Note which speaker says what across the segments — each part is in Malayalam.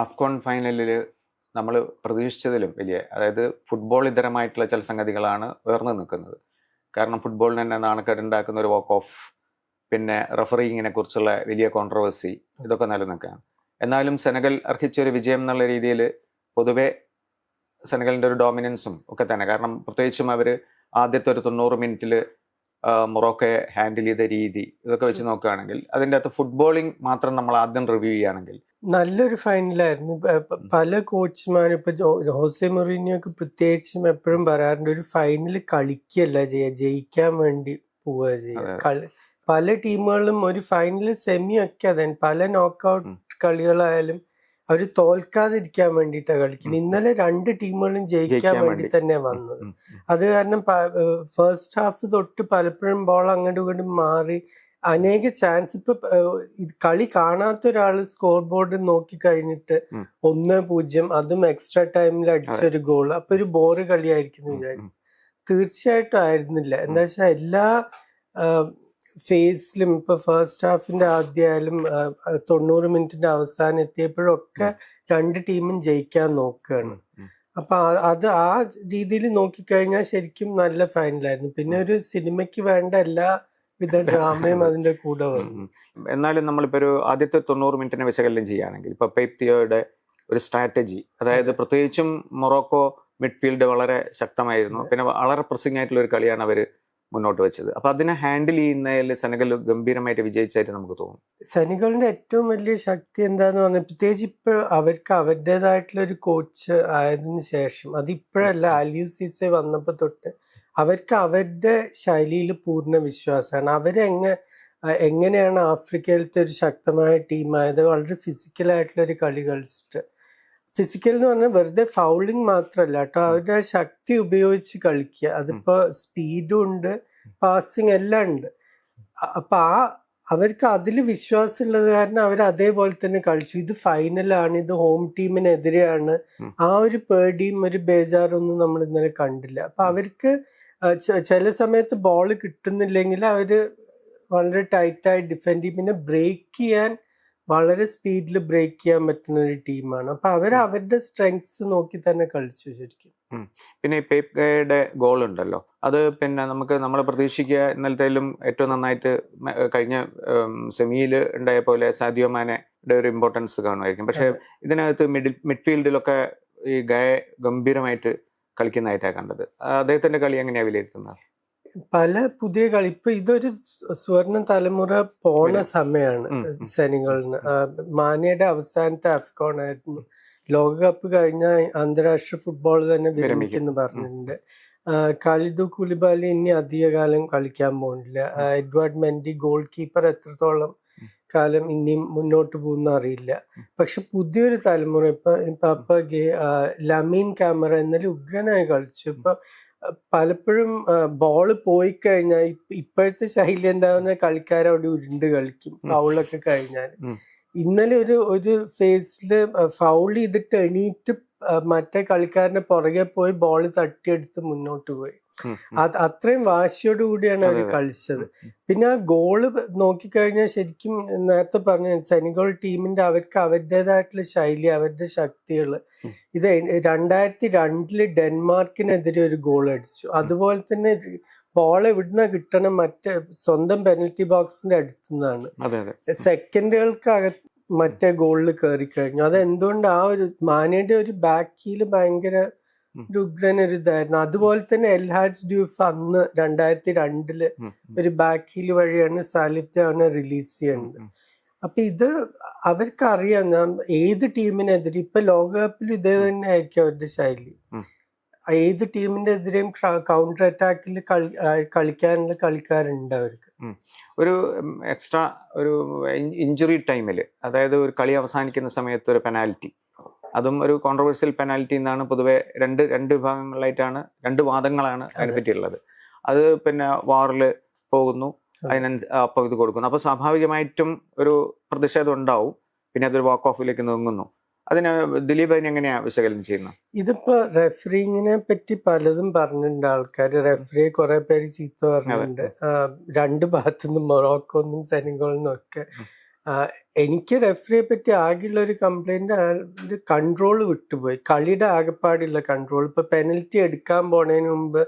Speaker 1: ആഫ്കോൺ ഫൈനലിൽ നമ്മൾ പ്രതീക്ഷിച്ചതിലും വലിയ അതായത് ഫുട്ബോൾ ഇതരമായിട്ടുള്ള ചില സംഗതികളാണ് ഉയർന്നു നിൽക്കുന്നത്. കാരണം ഫുട്ബോളിന് തന്നെ നാണക്കേടുണ്ടാക്കുന്ന ഒരു വോക്ക് ഓഫ് പിന്നെ റഫറിങ്ങിനെ കുറിച്ചുള്ള വലിയ കോൺട്രവേഴ്സി ഇതൊക്കെ നിലനിൽക്കുകയാണ്. എന്നാലും സെനഗൽ അർഹിച്ച ഒരു വിജയം എന്നുള്ള രീതിയിൽ പൊതുവെ സെനഗലിന്റെ ഒരു ഡോമിനൻസും ഒക്കെ തന്നെ. കാരണം പ്രത്യേകിച്ചും അവർ ആദ്യത്തെ ഒരു തൊണ്ണൂറ് മിനിറ്റിൽ മൊറോക്കയെ ഹാൻഡിൽ ചെയ്ത രീതി ഇതൊക്കെ വെച്ച് നോക്കുകയാണെങ്കിൽ അതിന്റെ അകത്ത് ഫുട്ബോളിംഗ് മാത്രം നമ്മൾ ആദ്യം റിവ്യൂ ചെയ്യുകയാണെങ്കിൽ
Speaker 2: നല്ലൊരു ഫൈനലായിരുന്നു. പല കോച്ച്മാരും ഇപ്പൊ ജോസെ മൊറീനിയൊക്കെ പ്രത്യേകിച്ചും എപ്പോഴും പറയാറുണ്ട് ഒരു ഫൈനൽ കളിക്കല്ല ചെയ്യുക ജയിക്കാൻ വേണ്ടി പോവുക ചെയ്യുക പല ടീമുകളും ഒരു ഫൈനൽ സെമി ഒക്കെ അതെ പല നോക്കൗട്ട്. കളികളായാലും അവർ തോൽക്കാതിരിക്കാൻ വേണ്ടിയിട്ടാണ് കളിക്കുന്നത് ഇന്നലെ രണ്ട് ടീമുകളും ജയിക്കാൻ വേണ്ടി. തന്നെ വന്നത്. അത് കാരണം ഫസ്റ്റ് ഹാഫ് തൊട്ട് പലപ്പോഴും ബോൾ അങ്ങോട്ടും ഇങ്ങോട്ടും മാറി അനേക ചാൻസ് ഇപ്പൊ കളി കാണാത്ത ഒരാൾ സ്കോർ ബോർഡ് നോക്കി കഴിഞ്ഞിട്ട്. ഒന്ന് പൂജ്യം അതും എക്സ്ട്രാ ടൈമിൽ അടിച്ച ഒരു ഗോൾ അപ്പൊ ഒരു ബോറ് കളിയായിരിക്കും വിചാരിക്കും. തീർച്ചയായിട്ടും ആയിരുന്നില്ല. എന്താ വെച്ചാൽ എല്ലാ ഫേസിലും ഇപ്പൊ ഫസ്റ്റ് ഹാഫിന്റെ ആദ്യമായാലും തൊണ്ണൂറ് മിനിറ്റിന്റെ അവസാനം എത്തിയപ്പോഴും ഒക്കെ രണ്ട് ടീമും ജയിക്കാൻ നോക്കുകയാണ്. അപ്പൊ അത് ആ രീതിയിൽ നോക്കിക്കഴിഞ്ഞാൽ ശരിക്കും നല്ല ഫൈനലായിരുന്നു പിന്നെ ഒരു സിനിമയ്ക്ക് വേണ്ട എല്ലാ വിധ ഡ്രാമയും അതിന്റെ കൂടെ വന്നു.
Speaker 1: എന്നാലും നമ്മളിപ്പോ ഒരു ആദ്യത്തെ തൊണ്ണൂറ് മിനിറ്റിനെ വിശകലനം ചെയ്യുകയാണെങ്കിൽ ഇപ്പൊ പെപ്തിയോയുടെ ഒരു സ്ട്രാറ്റജി അതായത് പ്രത്യേകിച്ചും മൊറോക്കോ മിഡ്ഫീൽഡ് വളരെ ശക്തമായിരുന്നു. പിന്നെ വളരെ പ്രസിംഗ് ആയിട്ടുള്ള ഒരു കളിയാണ് അവർ മുന്നോട്ട് വെച്ചത്. അപ്പൊ അതിനെ ഹാൻഡിൽ ചെയ്യുന്നതിൽ സെനഗൽ ഗംഭീരമായിട്ട് വിജയിച്ചായിട്ട് നമുക്ക് തോന്നും.
Speaker 2: സെനഗലിന്റെ ഏറ്റവും വലിയ ശക്തി എന്താന്ന് പറഞ്ഞാൽ പ്രത്യേകിച്ച് ഇപ്പൊ അവർക്ക് അവരുടേതായിട്ടുള്ള ഒരു കോച്ച് ആയതിനു ശേഷം അത് ഇപ്പോഴല്ല അലിയു സീസെ വന്നപ്പോ തൊട്ട് അവർക്ക് അവരുടെ ശൈലിയിൽ പൂർണ വിശ്വാസമാണ്. അവരെങ്ങ എങ്ങനെയാണ് ആഫ്രിക്കയിലത്തെ ഒരു ശക്തമായ ടീമായത് വളരെ ഫിസിക്കലായിട്ടുള്ള ഒരു കളി കളിച്ചിട്ട്. ഫിസിക്കൽ എന്ന് പറഞ്ഞാൽ വെറുതെ ഫൗളിങ് മാത്രമല്ല കേട്ടോ. അവരുടെ ശക്തി ഉപയോഗിച്ച് കളിക്കുക. അതിപ്പോ സ്പീഡും ഉണ്ട് പാസിങ് എല്ലാം ഉണ്ട്. അപ്പം ആ അവർക്ക് അതിൽ വിശ്വാസമുള്ളത് കാരണം അവർ അതേപോലെ തന്നെ കളിച്ചു. ഇത് ഫൈനലാണ് ഇത് ഹോം ടീമിനെതിരെയാണ് ആ ഒരു പേടിയും ഒരു ബേജാറൊന്നും നമ്മൾ ഇന്നലെ കണ്ടില്ല. അപ്പൊ അവർക്ക് ചില സമയത്ത് ബോൾ കിട്ടുന്നില്ലെങ്കിൽ അവർ വളരെ ടൈറ്റായി ഡിഫെൻഡ് ചെയ്യും. പിന്നെ ബ്രേക്ക് ചെയ്യാൻ വളരെ സ്പീഡിൽ ബ്രേക്ക് ചെയ്യാൻ പറ്റുന്ന ഒരു ടീമാണ് അപ്പൊ അവർ അവരുടെ സ്ട്രെങ്സ് നോക്കി തന്നെ കളിച്ചു ശരിക്കും.
Speaker 1: പിന്നെ പേപ്പയുടെ ഗയുടെ ഗോൾ ഉണ്ടല്ലോ. അത് പിന്നെ നമുക്ക് നമ്മൾ പ്രതീക്ഷിക്കുക ഇന്നലത്തേലും ഏറ്റവും നന്നായിട്ട് കഴിഞ്ഞ സെമിയിൽ ഉണ്ടായ പോലെ സാദിയോ മാനയുടെ ഒരു ഇമ്പോർട്ടൻസ് കാണുമായിരിക്കും. പക്ഷെ ഇതിനകത്ത് മിഡിൽ മിഡ്ഫീൽഡിലൊക്കെ ഈ ഗയെ ഗംഭീരമായിട്ട് കളിക്കുന്നതായിട്ടാണ് കണ്ടത്. അദ്ദേഹത്തിന്റെ കളി എങ്ങനെയാണ് വിലയിരുത്തുന്നത്
Speaker 2: പല പുതിയ കളി ഇപ്പൊ ഇതൊരു സ്വർണ സുവർണ തലമുറ പോണ. സമയമാണ്. സെനികളിന് മാനിയുടെ അവസാനത്തെ അഫ്കോൺ ആയിരുന്നു. ലോകകപ്പ് കഴിഞ്ഞ അന്താരാഷ്ട്ര ഫുട്ബോൾ തന്നെ വിരമിക്കുന്നു പറഞ്ഞിട്ടുണ്ട്. കാലിദു കുലിബാലി ഇനി അധികകാലം കളിക്കാൻ പോകുന്നില്ല എഡ്വാർഡ് മെൻഡി ഗോൾ കീപ്പർ എത്രത്തോളം. കാലം ഇനിയും മുന്നോട്ട് പോകുന്ന അറിയില്ല. പക്ഷെ പുതിയൊരു തലമുറ ഇപ്പൊ ഇപ്പൊ അപ്പൊ ലമീൻ ക്യാമറ എന്നാലും ഉഗ്രനായി കളിച്ചു. ഇപ്പൊ പലപ്പോഴും ബോൾ പോയി കഴിഞ്ഞാൽ ഇപ്പോഴത്തെ ശൈലി എന്താകുന്ന കളിക്കാർ അവിടെ ഉരുണ്ട് കളിക്കും ഫൗളൊക്കെ കഴിഞ്ഞാൽ ഇന്നലെ ഒരു ഒരു ഫേസിൽ ഫൗൾ ചെയ്തിട്ട് എണീറ്റ് മറ്റേ കളിക്കാരന്റെ പുറകെ പോയി ബോൾ തട്ടിയെടുത്ത് മുന്നോട്ട് പോയി. അത്രയും വാശിയോട് കൂടിയാണ് അവർ. കളിച്ചത്. പിന്നെ ആ ഗോൾ നോക്കിക്കഴിഞ്ഞാൽ ശരിക്കും നേരത്തെ പറഞ്ഞ സെനിഗോൾ ടീമിന്റെ അവർക്ക് അവരുടേതായിട്ടുള്ള ശൈലി അവരുടെ ശക്തികൾ. ഇത് രണ്ടായിരത്തി രണ്ടിൽ ഡെൻമാർക്കിനെതിരെ ഒരു ഗോൾ അടിച്ചു. അതുപോലെ തന്നെ ബോൾ എവിടുന്ന കിട്ടണം മറ്റേ സ്വന്തം പെനൽറ്റി ബോക്സിന്റെ
Speaker 1: അടുത്തു നിന്നാണ്.
Speaker 2: സെക്കൻഡുകൾക്കകത്ത് മറ്റേ ഗോളിൽ കയറി കഴിഞ്ഞു അത് എന്തുകൊണ്ട് ആ ഒരു മാനയുടെ ഒരു ബാക്കിയിൽ ഭയങ്കര
Speaker 1: ഉം.
Speaker 2: ഒരു ഇതായിരുന്നു. അതുപോലെ തന്നെ എൽഹാജ് ഡ്യൂഫ് അന്ന് രണ്ടായിരത്തി
Speaker 1: രണ്ടിൽ.
Speaker 2: ഒരു ബാക്കിൽ വഴിയാണ് സാലിഫ് ദേവനെ റിലീസ് ചെയ്യുന്നത് അപ്പൊ ഇത് അവർക്കറിയാം ഞാൻ ഏത് ടീമിനെതിരെ ഇപ്പൊ ലോകകപ്പിൽ ഇതേ തന്നെ ആയിരിക്കും അവരുടെ ശൈലി. ഏത് ടീമിന്റെ എതിരെയും കൗണ്ടർ അറ്റാക്കിൽ കളിക്കാനുള്ള കളിക്കാരുണ്ട് അവർക്ക്.
Speaker 1: ഒരു എക്സ്ട്രാ ഒരു ഇഞ്ചുറി ടൈമിൽ അതായത് ഒരു കളി അവസാനിക്കുന്ന സമയത്ത് ഒരു പെനാൽറ്റി അതും ഒരു കോൺട്രവേഴ്സ്യൽ പെനാൽറ്റി എന്നാണ് പൊതുവെ രണ്ട് രണ്ട് വിഭാഗങ്ങളിലായിട്ടാണ് രണ്ട് വാദങ്ങളാണ് അതിനെപ്പറ്റിയുള്ളത്. അത് പിന്നെ വാറിൽ പോകുന്നു അതിനനുസ അപ്പോൾ ഇത് കൊടുക്കുന്നു. അപ്പോൾ സ്വാഭാവികമായിട്ടും ഒരു പ്രതിഷേധം ഉണ്ടാവും പിന്നെ അതൊരു വാക്ക് ഓഫിലേക്ക് നീങ്ങുന്നു. അതിന് ദിലീപ് അതിനെ എങ്ങനെയാ വിശകലനം ചെയ്യുന്നത്?
Speaker 2: ഇതിപ്പോ റെഫറിങ്ങിനെ പറ്റി പലതും പറഞ്ഞിട്ടുണ്ട് ആൾക്കാർ റെഫറി കുറെ പേര് ചീത്ത പറഞ്ഞിട്ടുണ്ട്. രണ്ട് ഭാഗത്തുനിന്നും മൊറോക്കോന്നും സെനഗോളിന്നും ഒക്കെ എനിക്ക് റെഫറിയെ പറ്റി ആകെയുള്ള ഒരു കംപ്ലൈന്റ് കൺട്രോൾ വിട്ടുപോയി. കളിയുടെ ആകെപ്പാടുള്ള കൺട്രോൾ ഇപ്പോൾ പെനൽറ്റി എടുക്കാൻ പോണതിന് മുമ്പ്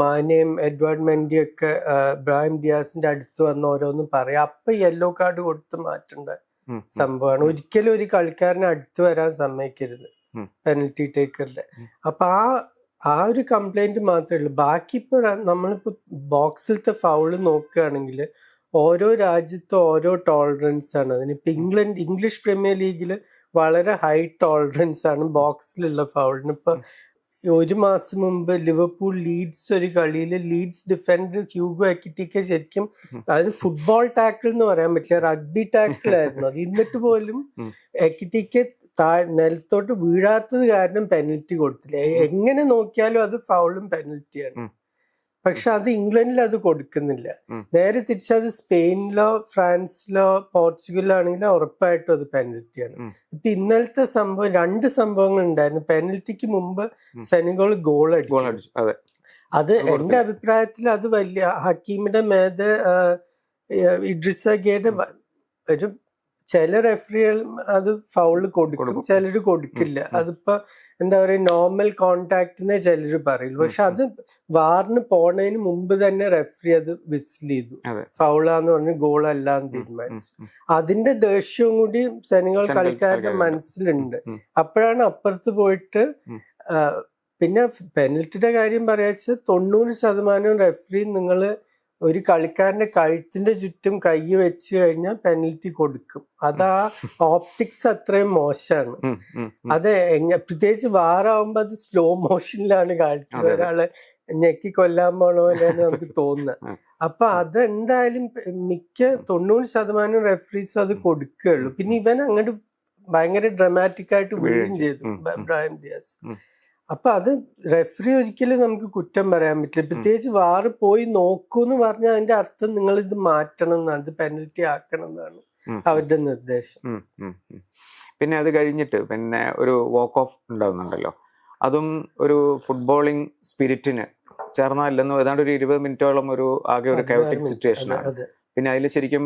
Speaker 2: മാനയും എഡ്വാർഡ് മെൻഡിയും ഒക്കെ ആ, ബ്രാഹിം ഡിയാസിന്റെ അടുത്ത് വന്ന് ഓരോന്നും പറയാം. അപ്പൊ യെല്ലോ കാർഡ് കൊടുത്ത് മാറ്റേണ്ട. സംഭവമാണ്. ഒരിക്കലും ഒരു കളിക്കാരനെ അടുത്ത് വരാൻ സമ്മതിക്കരുത് പെനൽറ്റി ടേക്കറിന്റെ അപ്പം ആ ആ ഒരു കംപ്ലൈന്റ് മാത്രമേ ഉള്ളൂ. ബാക്കി ഇപ്പൊ നമ്മളിപ്പോൾ നമ്മളിപ്പോ ബോക്സിലത്തെ ഫൗൾ നോക്കുകയാണെങ്കിൽ ഓരോ രാജ്യത്തും ഓരോ ടോളറൻസ് ആണ്. അതിന് ഇപ്പൊ ഇംഗ്ലണ്ട് ഇംഗ്ലീഷ് പ്രീമിയർ ലീഗിൽ വളരെ ഹൈ ടോളറൻസ് ആണ് ബോക്സിലുള്ള ഫൗളിന് ഇപ്പം ഒരു മാസം മുമ്പ് ലിവർപൂൾ ലീഡ്സ് ഒരു കളിയിൽ ലീഡ്സ് ഡിഫൻഡർ ഹ്യൂഗോ അക്കിറ്റിക്ക് ശരിക്കും അതായത് ഫുട്ബോൾ ടാക്കിൾ എന്ന് പറയാൻ പറ്റില്ല റഗ്ബി ടാക്കിൾ ആയിരുന്നു. അത് എന്നിട്ട് പോലും അക്കിറ്റിക്ക് നിലത്തോട്ട് വീഴാത്തത് കാരണം പെനൽറ്റി കൊടുത്തില്ല. എങ്ങനെ നോക്കിയാലും അത് ഫൗളും പെനൽറ്റിയാണ്. പക്ഷെ അത് ഇംഗ്ലണ്ടിൽ അത് കൊടുക്കുന്നില്ല. നേരെ തിരിച്ചത് സ്പെയിനിലോ ഫ്രാൻസിലോ പോർച്ചുഗലിലോ ആണെങ്കിലോ ഉറപ്പായിട്ടും അത് പെനൽറ്റിയാണ്. ഇപ്പൊ ഇന്നലത്തെ സംഭവം രണ്ട് സംഭവങ്ങൾ ഉണ്ടായിരുന്നു. പെനൽറ്റിക്ക് മുമ്പ്. സെനഗോൾ ഗോൾ
Speaker 1: അടിച്ചു. അതെ.
Speaker 2: എന്റെ അഭിപ്രായത്തിൽ അത് വലിയ ഹക്കീമിന്റെ മേത് ഇഡ്രിസ ഗേയുടെ ഒരു ചില റെഫറികൾ അത് ഫൗൾ കൊടുക്കും ചിലർ കൊടുക്കില്ല. അതിപ്പോ എന്താ പറയുക നോർമൽ കോണ്ടാക്ട് ചിലർ പറയുള്ളൂ പക്ഷെ അത് വാറിന് പോണതിന് മുമ്പ് തന്നെ റെഫറി അത് വിസിൽ ചെയ്തു. ഫൗളാന്ന് പറഞ്ഞ് ഗോൾ അല്ലാന്ന് തീരുമാനിച്ചു. അതിന്റെ ദേഷ്യവും കൂടി സെനഗൽ കളിക്കാരുടെ മനസ്സിലുണ്ട്. അപ്പോഴാണ് അപ്പുറത്ത് പോയിട്ട് പിന്നെ പെനൽറ്റിയുടെ കാര്യം പറയാച്ച തൊണ്ണൂറ് ശതമാനം റെഫറി നിങ്ങൾ ഒരു കളിക്കാരന്റെ കഴുത്തിന്റെ ചുറ്റും കൈ വെച്ച് കഴിഞ്ഞാൽ പെനൽറ്റി കൊടുക്കും. അതാ ആ ഓപ്റ്റിക്സ് അത്രയും മോശമാണ്. അത് പ്രത്യേകിച്ച് വാറാവുമ്പോ അത് സ്ലോ മോഷനിലാണ് കാണിക്കുന്നത്. ഒരാളെ ഞെക്കി കൊല്ലാൻ പോണോ നമുക്ക് തോന്നുന്നത്. അപ്പൊ അതെന്തായാലും മിക്ക തൊണ്ണൂറ് ശതമാനം റെഫറീസും അത് കൊടുക്കുകയുള്ളൂ. പിന്നെ ഇവൻ അങ്ങോട്ട് ഭയങ്കര ഡ്രമാറ്റിക് ആയിട്ട് വീഴും ചെയ്തു.
Speaker 1: ഉം, ഉം.
Speaker 2: അപ്പൊ അത് റെഫറി ഒരിക്കലും നമുക്ക് കുറ്റം പറയാൻ പറ്റില്ല. പ്രത്യേകിച്ച് വാറ് പോയി നോക്കൂന്ന് പറഞ്ഞാൽ അതിന്റെ അർത്ഥം നിങ്ങൾ ഇത് മാറ്റണം എന്നാണ്. ഇത് പെനൽറ്റി ആക്കണം എന്നാണ് അവരുടെ നിർദ്ദേശം.
Speaker 1: പിന്നെ അത് കഴിഞ്ഞിട്ട് പിന്നെ ഒരു വാക്ക് ഓഫ് ഉണ്ടാവുന്നുണ്ടല്ലോ. അതും ഒരു ഫുട്ബോളിംഗ് സ്പിരിറ്റിന് ചേർന്നല്ലെന്നും ഏതാണ്ട് ഒരു ഇരുപത് മിനിറ്റോളം ഒരു ആകെ ഒരു കയോട്ടിക് ആണ്. പിന്നെ അതിൽ ശരിക്കും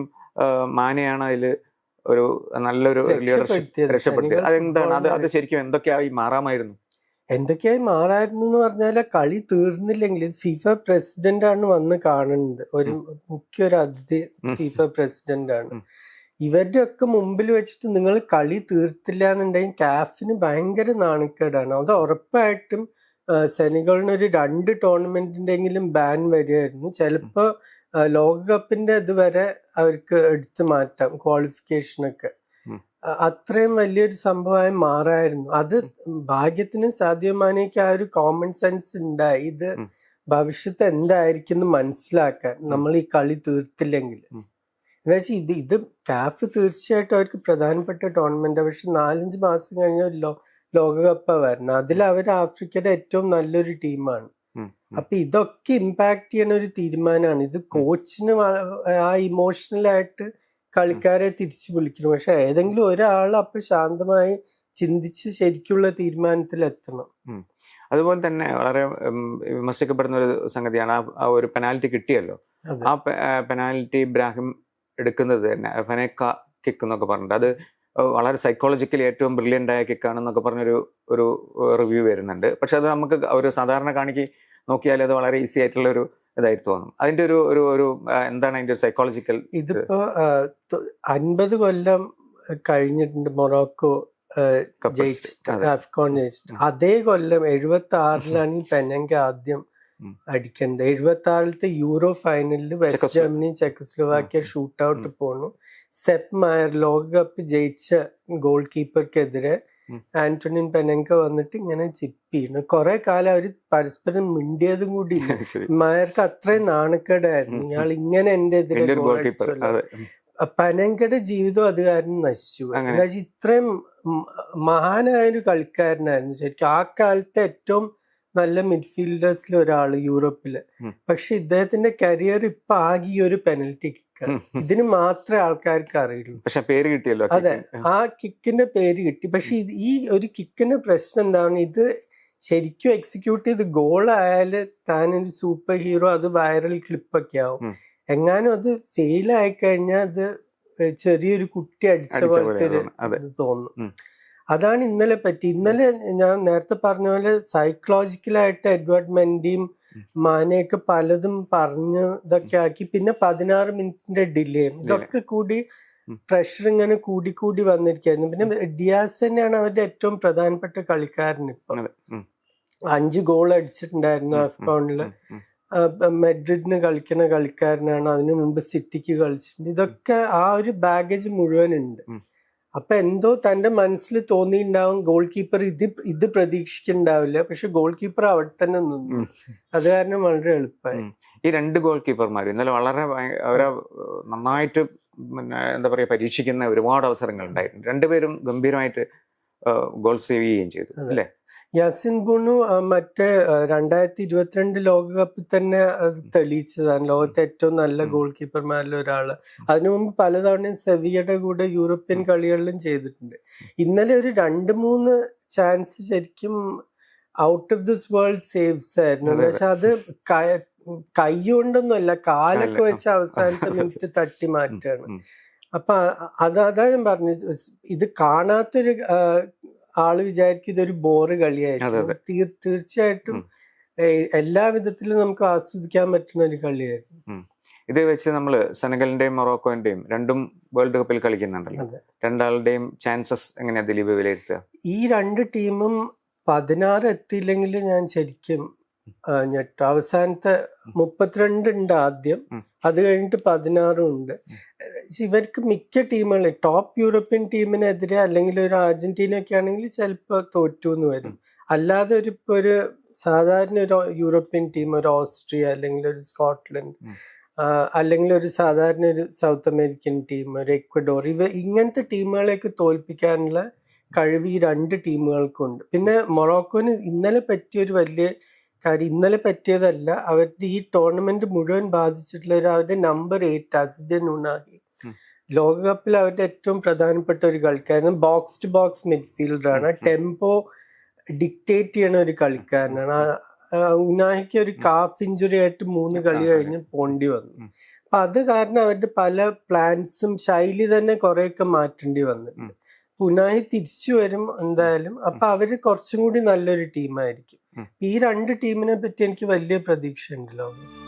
Speaker 1: മാനയാണ് അതിൽ ഒരു നല്ലൊരു ലീഡർഷിപ്പ്
Speaker 2: രക്ഷപ്പെടുത്തിയത്.
Speaker 1: അതെന്താണ്? അത് അത് ശരിക്കും എന്തൊക്കെയായി മാറാമായിരുന്നു?
Speaker 2: എന്തൊക്കെയായി മാറായിരുന്നു എന്ന് പറഞ്ഞാൽ കളി തീർന്നില്ലെങ്കിൽ ഫിഫ പ്രസിഡന്റ് ആണ് വന്ന് കാണുന്നത്. ഒരു മുഖ്യ ഒരു അതിഥി. ഫിഫ പ്രസിഡന്റ് ആണ്. ഇവരുടെ ഒക്കെ മുമ്പിൽ വെച്ചിട്ട് നിങ്ങൾ കളി തീർത്തില്ല എന്നുണ്ടെങ്കിൽ കാഫിന് ഭയങ്കര നാണക്കേടാണ്. അത് ഉറപ്പായിട്ടും സെനികളിന് സെനഗളിന് ഒരു രണ്ട് ടൂർണമെന്റിന്റെങ്കിലും ബാൻ വരികയായിരുന്നു ചിലപ്പോ ലോകകപ്പിന്റെ ഇതുവരെ അവർക്ക് എടുത്തു മാറ്റാം ക്വാളിഫിക്കേഷനൊക്കെ അത്രയും വലിയൊരു സംഭവമായി മാറായിരുന്നു. അത് ഭാഗ്യത്തിന് സാധ്യമാനേക്ക് ആ ഒരു കോമൺ സെൻസ് ഉണ്ടായി. ഇത്. ഭവിഷ്യത്ത് എന്തായിരിക്കും എന്ന് മനസ്സിലാക്കാൻ നമ്മൾ ഈ കളി തീർത്തില്ലെങ്കിൽ. എന്നുവെച്ചാൽ ഇത് ഇത് കാഫ് തീർച്ചയായിട്ടും അവർക്ക് പ്രധാനപ്പെട്ട ടൂർണമെന്റ് പക്ഷെ നാലഞ്ച് മാസം കഴിഞ്ഞ ലോ ലോകകപ്പാണ് വരണം അതിൽ അവർ ആഫ്രിക്കയുടെ ഏറ്റവും നല്ലൊരു ടീമാണ്. അപ്പൊ ഇതൊക്കെ ഇമ്പാക്ട് ചെയ്യുന്ന ഒരു തീരുമാനമാണ്. ഇത് കോച്ചിന് ആ ഇമോഷണലായിട്ട് ആയിട്ട് കളിക്കാരെ തിരിച്ചു വിളിക്കണം. പക്ഷെ ഏതെങ്കിലും ഒരാൾ അപ്പൊ ശാന്തമായി ചിന്തിച്ച് ശരിക്കുള്ള തീരുമാനത്തിൽ എത്തണം
Speaker 1: അതുപോലെ തന്നെ വളരെ വിമർശിക്കപ്പെടുന്ന ഒരു സംഗതിയാണ് ആ- ആ ഒരു പെനാൽറ്റി കിട്ടിയല്ലോ. ആ പെനാൽറ്റി ഇബ്രാഹിം എടുക്കുന്നത് തന്നെ ഫനേക്ക കിക്ക് എന്നൊക്കെ പറഞ്ഞിട്ട്. അത് വളരെ സൈക്കോളജിക്കലി ഏറ്റവും ബ്രില്യന്റ് ആയ കിക്കാണെന്നൊക്കെ പറഞ്ഞൊരു ഒരു റിവ്യൂ വരുന്നുണ്ട്. പക്ഷെ അത് നമുക്ക് ഒരു സാധാരണ കാണിക്ക് നോക്കിയാൽ അത് വളരെ ഈസി ആയിട്ടുള്ള ഒരു ഇതായിട്ട് തോന്നും അതിന്റെ ഒരു ഒരു ഒരു എന്താണ് അതിന്റെ ഒരു സൈക്കോളജിക്കൽ
Speaker 2: ഇതിപ്പോ അൻപത് കൊല്ലം കഴിഞ്ഞിട്ടുണ്ട് മൊറോക്കോ ആ, ജയിച്ചിട്ട്
Speaker 1: അതെ.
Speaker 2: കൊല്ലം എഴുപത്തി ആറിലാണ് ഈ പെനങ്ക ആദ്യം. അടിക്കേണ്ടത് എഴുപത്തി ആറിലത്തെ യൂറോ ഫൈനലിൽ West Germany Czechoslovakia. Shoot out. പോണു സെപ്പ് മായർ ലോകകപ്പ് ജയിച്ച ഗോൾ കീപ്പർക്കെതിരെ
Speaker 1: ഉം.
Speaker 2: ആന്റണിൻ പെനങ്ക വന്നിട്ട് ഇങ്ങനെ ചിപ്പിയിരുന്നു കുറെ കാലം അവർ പരസ്പരം മിണ്ടിയതും കൂടി മായർക്ക് അത്രയും നാണക്കേടായിരുന്നു. ഇയാൾ ഇങ്ങനെ എന്റെ എതിരെ. പനങ്കയുടെ ജീവിതം അത് കാരണം നശിച്ചു എന്നുവെച്ചാൽ. ഇത്രയും മഹാനായ ഒരു കളിക്കാരനായിരുന്നു ശരിക്കും ആ കാലത്തെ ഏറ്റവും നല്ല മിഡ്ഫീൽഡേഴ്സിൽ ഒരാൾ
Speaker 1: യൂറോപ്പിൽ.
Speaker 2: പക്ഷെ ഇദ്ദേഹത്തിന്റെ കരിയർ ഇപ്പൊ ആകെ ഒരു പെനൽറ്റി കിക്ക്. ഇതിന് മാത്രമേ ആൾക്കാർക്ക് അറിയുള്ളൂ.
Speaker 1: പക്ഷെ പേര് കിട്ടിയല്ലോ
Speaker 2: അതെ. ആ കിക്കിന്റെ പേര് കിട്ടി. പക്ഷെ ഈ ഒരു കിക്കിന്റെ പ്രശ്നം എന്താണ്? ഇത് ശരിക്കും എക്സിക്യൂട്ട് ചെയ്ത് ഗോൾ ആയാൽ താൻ ഒരു സൂപ്പർ ഹീറോ അത് വൈറൽ ക്ലിപ്പൊക്കെ ആവും. എങ്ങാനും അത് ഫെയിൽ ആയി കഴിഞ്ഞാൽ അത് ചെറിയൊരു കുട്ടി അടിച്ച പോലത്തെ ഒരു. തോന്നും. അതാണ് ഇന്നലെ പറ്റി. ഇന്നലെ ഞാൻ നേരത്തെ പറഞ്ഞ പോലെ സൈക്കോളജിക്കലായിട്ട് എഡ്വേർഡ് മെൻഡിയും. മാനയൊക്കെ പലതും പറഞ്ഞു ഇതൊക്കെ ആക്കി. പിന്നെ പതിനാറ് മിനിറ്റിന്റെ ഡിലേ. ഇതൊക്കെ കൂടി. പ്രഷർ ഇങ്ങനെ കൂടി കൂടി വന്നിരിക്കായിരുന്നു പിന്നെ ഡിയാസ് തന്നെയാണ് അവരുടെ ഏറ്റവും പ്രധാനപ്പെട്ട കളിക്കാരൻ ഇപ്പൊ. അഞ്ച് ഗോൾ അടിച്ചിട്ടുണ്ടായിരുന്നു
Speaker 1: ഉം.
Speaker 2: മെഡ്രിഡിന് കളിക്കുന്ന കളിക്കാരനാണ്. അതിനു മുമ്പ് സിറ്റിക്ക് കളിച്ചിട്ടുണ്ട്. ഇതൊക്കെ ആ ഒരു ബാഗേജ് മുഴുവൻ ഉണ്ട്
Speaker 1: ഉം.
Speaker 2: അപ്പൊ എന്തോ തന്റെ മനസ്സിൽ തോന്നിയിട്ടുണ്ടാവും ഗോൾ കീപ്പർ ഇത് ഇത് പ്രതീക്ഷിക്കുന്നുണ്ടാവില്ല പക്ഷെ ഗോൾ കീപ്പർ അവിടെ തന്നെ നിന്നു. അത് കാരണം വളരെ എളുപ്പമായി.
Speaker 1: ഈ രണ്ട് ഗോൾ കീപ്പർമാർ ഇന്നലെ വളരെ അവരെ നന്നായിട്ട് പിന്നെ എന്താ പറയുക പരീക്ഷിക്കുന്ന ഒരുപാട് അവസരങ്ങൾ ഉണ്ടായിരുന്നു രണ്ടുപേരും ഗംഭീരമായിട്ട് ഗോൾ സേവ് ചെയ്യുകയും ചെയ്തു. അല്ലേ?
Speaker 2: യാസിൻ ബുണു മറ്റേ രണ്ടായിരത്തി ഇരുപത്തിരണ്ട് ലോകകപ്പിൽ തന്നെ അത് തെളിയിച്ചതാണ്. ലോകത്തെ ഏറ്റവും നല്ല. ഗോൾ കീപ്പർമാരിൽ ഒരാൾ. അതിനു മുമ്പ് പലതവണയും സെവിയുടെ കൂടെ യൂറോപ്യൻ കളികളിലും ചെയ്തിട്ടുണ്ട്. ഇന്നലെ ഒരു രണ്ട് മൂന്ന് ചാൻസ് ശരിക്കും out of this world saves ആയിരുന്നു. പക്ഷെ അത്. കൈ കൊണ്ടൊന്നുമല്ല കാലൊക്കെ
Speaker 1: കാൽ,
Speaker 2: വെച്ച് അവസാനത്തെ മിനിറ്റ് തട്ടി മാറ്റാണ്. അപ്പൊ അത് അതാ ഞാൻ പറഞ്ഞു ഇത് കാണാത്തൊരു ആൾ വിചാരിക്കും ഇതൊരു ബോറ് കളിയായിരിക്കും. തീർച്ചയായിട്ടും എല്ലാവിധത്തിലും എല്ലാ വിധത്തിലും നമുക്ക് ആസ്വദിക്കാൻ പറ്റുന്ന ഒരു കളിയായിരുന്നു
Speaker 1: ഇത് വെച്ച് നമ്മൾ സെനഗലിന്റെയും മൊറോക്കോന്റെയും രണ്ടും വേൾഡ് കപ്പിൽ കളിക്കുന്നുണ്ടല്ലോ. രണ്ടാളുടെയും ചാൻസസ് എങ്ങനെയാ ദിലീപ് വിലയിരുത്തുക?
Speaker 2: ഈ രണ്ട് ടീമും പതിനാറ് എത്തിയില്ലെങ്കിൽ ഞാൻ ശരിക്കും ഞെട്ടും. അവസാനത്തെ മുപ്പത്തിരണ്ട് ഉണ്ട് ആദ്യം. അത് കഴിഞ്ഞിട്ട് പതിനാറും ഉണ്ട്. ഇവർക്ക് മിക്ക ടീമുകളും ടോപ്പ് യൂറോപ്യൻ ടീമിനെതിരെ അല്ലെങ്കിൽ ഒരു അർജന്റീന ഒക്കെ ആണെങ്കിൽ ചിലപ്പോൾ തോറ്റു എന്ന് വരും അല്ലാതെ ഒരു ഇപ്പൊ ഒരു സാധാരണ ഒരു യൂറോപ്യൻ ടീം ഒരു ഓസ്ട്രിയ അല്ലെങ്കിൽ ഒരു സ്കോട്ട്ലൻഡ് അല്ലെങ്കിൽ ഒരു സാധാരണ ഒരു സൗത്ത് അമേരിക്കൻ ടീം ഒരു എക്വഡോർ ഇവ ഇങ്ങനത്തെ ടീമുകളെയൊക്കെ തോൽപ്പിക്കാനുള്ള കഴിവ് ഈ രണ്ട് ടീമുകൾക്കുണ്ട്. പിന്നെ മൊറോക്കോന് ഇന്നലെ പറ്റിയ ഒരു വലിയ കാര്യം ഇന്നലെ പറ്റിയതല്ല. അവരുടെ ഈ ടൂർണമെന്റ് മുഴുവൻ ബാധിച്ചിട്ടുള്ള ഒരു അവരുടെ നമ്പർ എയ്റ്റ് അസിദ്യ നുണാഹി. ലോകകപ്പിൽ അവരുടെ ഏറ്റവും പ്രധാനപ്പെട്ട ഒരു കളിക്കാരൻ ബോക്സ് ടു ബോക്സ് മിഡ്ഫീൽഡറാണ്. ടെമ്പോ ഡിക്റ്റേറ്റ് ചെയ്യണ ഒരു കളിക്കാരനാണ്. ഉനാഹിക്ക് ഒരു കാഫ് ഇഞ്ചുറി ആയിട്ട് മൂന്ന് കളി കഴിഞ്ഞ് പോണ്ടി വന്നു. അപ്പൊ അത് കാരണം അവരുടെ പല പ്ലാൻസും ശൈലി തന്നെ കുറെയൊക്കെ മാറ്റേണ്ടി വന്നിട്ടുണ്ട്. ഉനാഹി തിരിച്ചു വരും എന്തായാലും. അപ്പൊ അവർ കുറച്ചും കൂടി നല്ലൊരു ടീമായിരിക്കും. ഈ രണ്ട് ടീമിനെ പറ്റി എനിക്ക് വലിയ പ്രതീക്ഷ ഉണ്ട് ലോകം